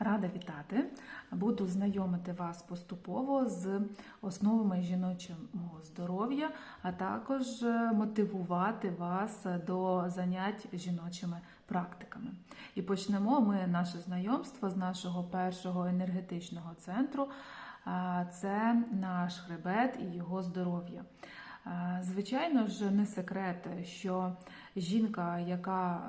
Рада вітати. Буду знайомити вас поступово з основами жіночого здоров'я, а також е, мотивувати вас до занять жіночими практиками. І почнемо ми наше знайомство з нашого першого енергетичного центру. Це наш хребет і його здоров'я. Звичайно ж, не секрет, що жінка, яка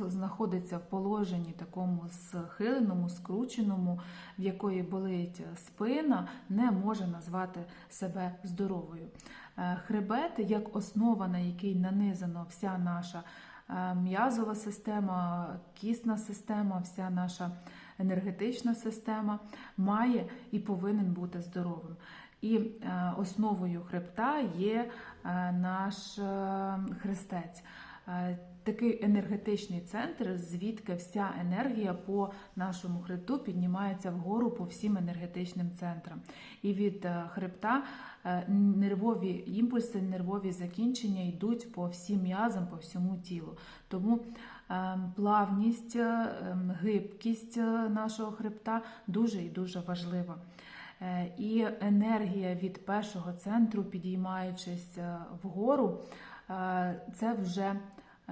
е, знаходиться в положенні такому схиленому, скрученому, в якої болить спина, не може назвати себе здоровою. Е, Хребет як основа, на який нанизано вся наша е, м'язова система, кісна система, вся наша енергетична система, має і повинен бути здоровим. І е, основою хребта є е, наш е, хрестець. Такий енергетичний центр, звідки вся енергія по нашому хребту піднімається вгору по всім енергетичним центрам. І від хребта нервові імпульси, нервові закінчення йдуть по всім м'язам, по всьому тілу. Тому плавність, ем, гибкість нашого хребта дуже і дуже важлива. Е, І енергія від першого центру, підіймаючись е, вгору, е, це вже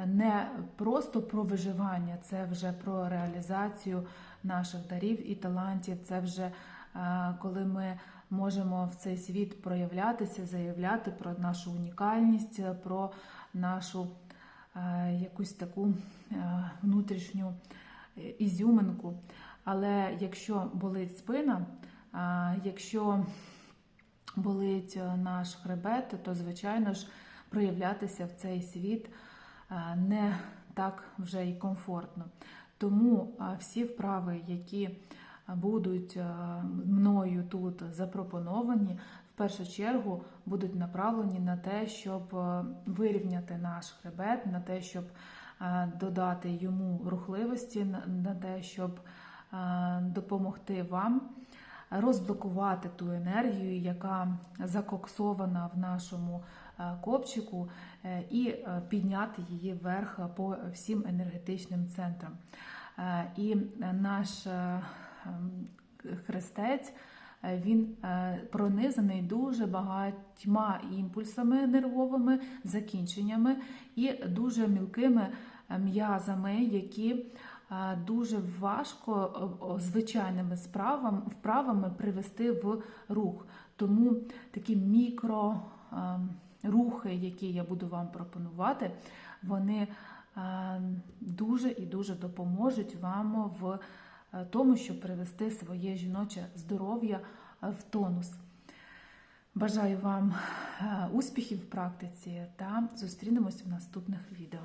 не просто про виживання, це вже про реалізацію наших дарів і талантів. Це вже коли ми можемо в цей світ проявлятися, заявляти про нашу унікальність, про нашу якусь таку внутрішню ізюминку. Але якщо болить спина, Якщо болить е, наш хребет, то звичайно ж проявлятися в цей світ е, не так вже й комфортно. Тому е, всі вправи, які будуть мною тут запропоновані, в першу чергу будуть направлені на те, щоб вирівняти наш хребет, на те, щоб додати йому рухливості, на- те, щоб допомогти вам розблокувати ту енергію, яка закоксована в нашому е, копчику, е, і е, підняти її вверх по всім енергетичним центрам. І наш ем, хрестець. Він пронизаний дуже багатьма імпульсами нервовими, закінченнями і дуже мілкими м'язами, які дуже важко о, звичайними справами, вправами привести в рух. Тому такі мікро е, які я буду вам пропонувати, вони е, дуже і дуже допоможуть вам в е, тому, щоб привести своє жіноче здоров'я е, в тонус. Бажаю вам е, успіхів в практиці та зустрінемось в наступних відео.